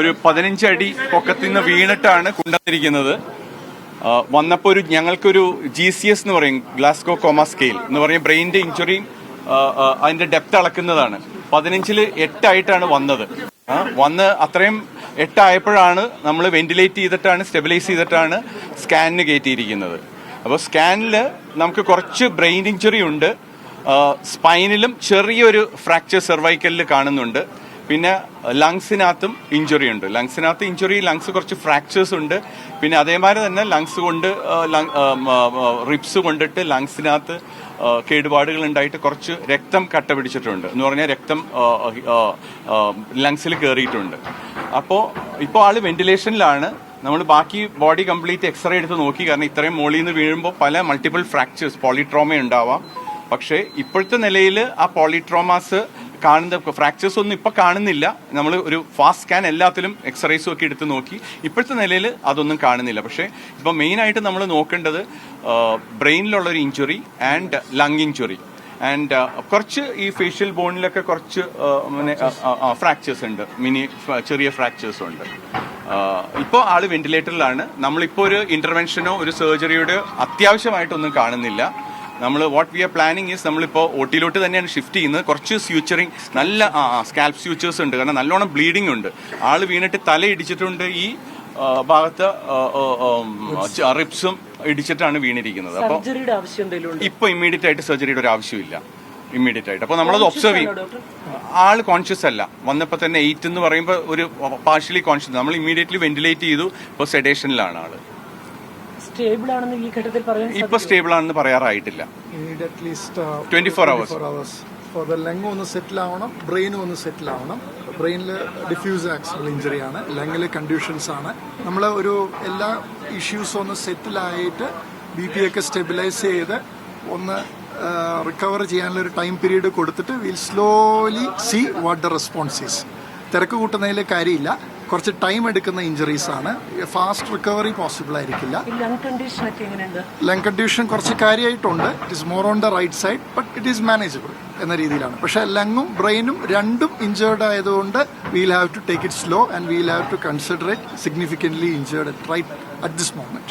ഒരു പതിനഞ്ച് അടി പൊക്കത്തിൽ നിന്ന് വീണിട്ടാണ് കൊണ്ടുവന്നിരിക്കുന്നത്. വന്നപ്പോൾ ഒരു ഞങ്ങൾക്കൊരു ജി സി എസ് എന്ന് പറയും ഗ്ലാസ്കോ കോമ സ്കെയിൽ എന്ന് പറയും. ബ്രെയിനിന്റെ ഇഞ്ചുറി അതിന്റെ ഡെപ്ത് അളക്കുന്നതാണ്. പതിനഞ്ചിൽ എട്ടായിട്ടാണ് വന്നത്. വന്ന് അത്രയും എട്ടായപ്പോഴാണ് നമ്മൾ വെന്റിലേറ്റ് ചെയ്തിട്ടാണ് സ്റ്റെബിലൈസ് ചെയ്തിട്ടാണ് സ്കാനിന് കയറ്റിയിരിക്കുന്നത്. അപ്പോൾ സ്കാനിൽ നമുക്ക് കുറച്ച് ബ്രെയിൻ ഇഞ്ചുറി ഉണ്ട്. സ്പൈനിലും ചെറിയൊരു ഫ്രാക്ചർ സെർവൈക്കലിൽ കാണുന്നുണ്ട്. പിന്നെ ലങ്സിനകത്തും ഇഞ്ചുറി ഉണ്ട്. ലങ്സിനകത്ത് ഇഞ്ചുറി ലങ്സ് കുറച്ച് ഫ്രാക്ചേഴ്സ് ഉണ്ട്. പിന്നെ അതേമാതിരി തന്നെ ലങ്സ് കൊണ്ട് റിപ്സ് കൊണ്ടിട്ട് ലങ്സിനകത്ത് കേടുപാടുകൾ ഉണ്ടായിട്ട് കുറച്ച് രക്തം കട്ട പിടിച്ചിട്ടുണ്ട്. എന്ന് പറഞ്ഞാൽ രക്തം ലങ്സിൽ കയറിയിട്ടുണ്ട് അപ്പോൾ ഇപ്പോൾ ആൾ വെന്റിലേഷനിലാണ് നമ്മൾ ബാക്കി ബോഡി കംപ്ലീറ്റ് എക്സ്റേ എടുത്ത് നോക്കി. കാരണം ഇത്രയും മോളിൽ നിന്ന് വീഴുമ്പോൾ പല മൾട്ടിപ്പിൾ ഫ്രാക്ചേഴ്സ് പോളിട്രോമ ഉണ്ടാവാം. പക്ഷേ ഇപ്പോഴത്തെ നിലയിൽ ആ പോളിട്രോമാസ് കാണുന്ന ഫ്രാക്ചേഴ്സ് ഒന്നും ഇപ്പൊ കാണുന്നില്ല. നമ്മൾ ഒരു ഫാസ്റ്റ് സ്കാൻ എല്ലാത്തിലും എക്സ്റേസും ഒക്കെ എടുത്ത് നോക്കി. ഇപ്പോഴത്തെ നിലയിൽ അതൊന്നും കാണുന്നില്ല. പക്ഷേ ഇപ്പൊ മെയിൻ ആയിട്ട് നമ്മൾ നോക്കേണ്ടത് ബ്രെയിനിലുള്ള ഒരു injury and lung injury and കുറച്ച് ഈ ഫേഷ്യൽ ബോണിലൊക്കെ കുറച്ച് ഫ്രാക്ചേഴ്സ് ഉണ്ട്. മിനി ചെറിയ ഫ്രാക്ചേഴ്സ് ഉണ്ട്. ഇപ്പോൾ ആൾ വെന്റിലേറ്ററിലാണ് നമ്മളിപ്പോൾ ഒരു ഇന്റർവെൻഷനോ ഒരു സർജറിയുടെ അത്യാവശ്യമായിട്ടൊന്നും കാണുന്നില്ല. നമ്മൾ what we are planning is നമ്മളിപ്പോൾ ഒട്ടിയിലോട്ട് തന്നെയാണ് ഷിഫ്റ്റ് ചെയ്യുന്നത്. കുറച്ച് സ്യൂച്ചറിങ് നല്ല സ്കാൽപ് സ്യൂച്ചേഴ്സ് ഉണ്ട്. കാരണം നല്ലോണം ബ്ലീഡിംഗ് ഉണ്ട്. ആൾ വീണിട്ട് തല ഇടിച്ചിട്ടുണ്ട് ഈ ആ, ഭാഗത്ത് റിപ്സും ഇടിച്ചിട്ടാണ് വീണിരിക്കുന്നത്. അപ്പോൾ ഇപ്പോൾ ഇമ്മീഡിയറ്റ് ആയിട്ട് സർജറിയുടെ ഒരു ആവശ്യമില്ല. ഇമ്മീഡിയറ്റ് ആയിട്ട്. അപ്പോൾ നമ്മളത് ഒബ്സർവ് ചെയ്യും. ആൾ കോൺഷ്യസ് അല്ല. വന്നപ്പോൾ തന്നെ എയ്റ്റ് എന്ന് പറയുമ്പോൾ ഒരു പാർഷ്യലി കോൺഷ്യസ് നമ്മൾ ഇമ്മീഡിയറ്റ്ലി വെന്റിലേറ്റ് ചെയ്തു. ഇപ്പോൾ സെഡേഷനിലാണ് ആൾ. സ്റ്റേബിൾ ആണെന്ന് ഈ ഘട്ടത്തിൽ പറയാൻ ഇപ്പൊ സ്റ്റേബിൾ ആണെന്ന് പറയാറായിട്ടില്ല. You need at least 24 hours. 24 hours. For the lung ഒന്ന് സെറ്റിൽ ആവണം ബ്രെയിനും ഒന്ന് സെറ്റിൽ ആവണം. ബ്രെയിനിൽ ഡിഫ്യൂസ് ആക്സിഡൽ ഇഞ്ചറി ആണ് ലങ്ങിൽ കണ്ടീഷൻസ് ആണ്. നമ്മൾ ഒരു എല്ലാ ഇഷ്യൂസും ഒന്ന് സെറ്റിൽ ആയിട്ട് ബി പി ഒക്കെ സ്റ്റെബിലൈസ് ചെയ്ത് ഒന്ന് റിക്കവർ ചെയ്യാനുള്ള ഒരു ടൈം പീരീഡ് കൊടുത്തിട്ട് will slowly see what the response is തിരക്ക് കൂട്ടുന്നതിൽ കാര്യമില്ല. കുറച്ച് ടൈം എടുക്കുന്ന ഇഞ്ചുറീസ് ആണ്. ഫാസ്റ്റ് റിക്കവറി പോസിബിൾ ആയിരിക്കില്ല. ലങ് കണ്ടീഷൻ കുറച്ച് കാര്യമായിട്ടുണ്ട്. It is more on the right side but it is manageable എന്ന രീതിയിലാണ്. പക്ഷെ ലങ്ങും ബ്രെയിനും രണ്ടും ഇഞ്ചേർഡ് ആയതുകൊണ്ട് we'll have to take it slow and we'll have to consider it significantly injured right at this moment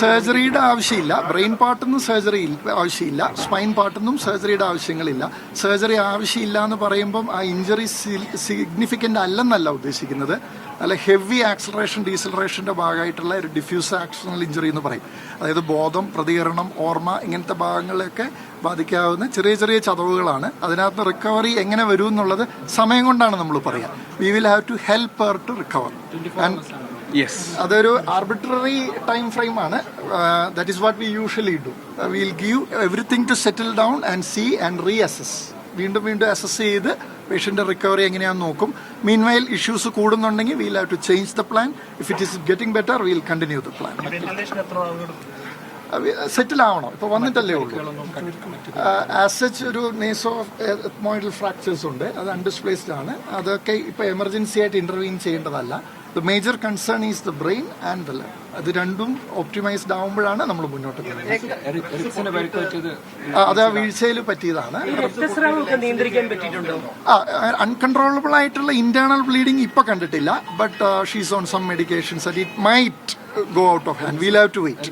സർജറിയുടെ ആവശ്യമില്ല. Brain പാർട്ടിന്നും surgery ആവശ്യമില്ല. Spine പാർട്ടിന്നും സർജറിയുടെ ആവശ്യങ്ങളില്ല. സർജറി ആവശ്യമില്ല എന്ന് പറയുമ്പം ആ ഇഞ്ചറി സിഗ്നിഫിക്കന്റ് അല്ലെന്നല്ല ഉദ്ദേശിക്കുന്നത്. അല്ല ഹെവി ആക്സലറേഷൻ ഡീസലറേഷന്റെ ഭാഗമായിട്ടുള്ള ഒരു ഡിഫ്യൂസ് ആക്സണൽ ഇഞ്ചറി എന്ന് പറയും. അതായത് ബോധം പ്രതികരണം ഓർമ്മ ഇങ്ങനത്തെ ഭാഗങ്ങളെയൊക്കെ ബാധിക്കാവുന്ന ചെറിയ ചെറിയ ചതവുകളാണ്. അതിനകത്ത് റിക്കവറി എങ്ങനെ വരും എന്നുള്ളത് സമയം കൊണ്ടാണ് നമ്മൾ പറയാം. We will have to help her to recover and yes അതൊരു ആർബിട്രറി ടൈം ഫ്രെയിം ആണ്. That is what we usually do will give everything to settle down and see and reassess വീണ്ടും വീണ്ടും അസസ് ചെയ്ത് പേഷ്യന്റെ റിക്കവറി എങ്ങനെയാണെന്ന് നോക്കും. Meanwhile issues കൂടുന്നുണ്ടെങ്കിൽ will have to change the plan if it is getting better will continue the plan settle ആവണം ഇപ്പൊ വന്നിട്ടല്ലേ ഉള്ളൂ. ആസ് സച്ച് ഒരു നേസോ മോയിഡൽ ഫ്രാക്ചേഴ്സ് ഉണ്ട്. അത് അൺഡിസ്പ്ലേസ്ഡ് ആണ്. അതൊക്കെ ഇപ്പൊ എമർജൻസി ആയിട്ട് intervene ചെയ്യേണ്ടതല്ല. The major concern is the brain and the leg അത് രണ്ടും ഓപ്റ്റിമൈസ്ഡ് ആവുമ്പോഴാണ് നമ്മൾ മുന്നോട്ട് പോകുന്നത്. അത് ആ വീഴ്ചയിൽ പറ്റിയതാണ്. രക്തസ്രാവം ഒക്കെ നിയന്ത്രിക്കാൻ പറ്റിയിട്ടുണ്ടോ? അൺകൺട്രോളബിൾ ആയിട്ടുള്ള ഇന്റേണൽ ബ്ലീഡിംഗ് ഇപ്പൊ കണ്ടിട്ടില്ല. But she's on some medications it might go out of hand we'll have to wait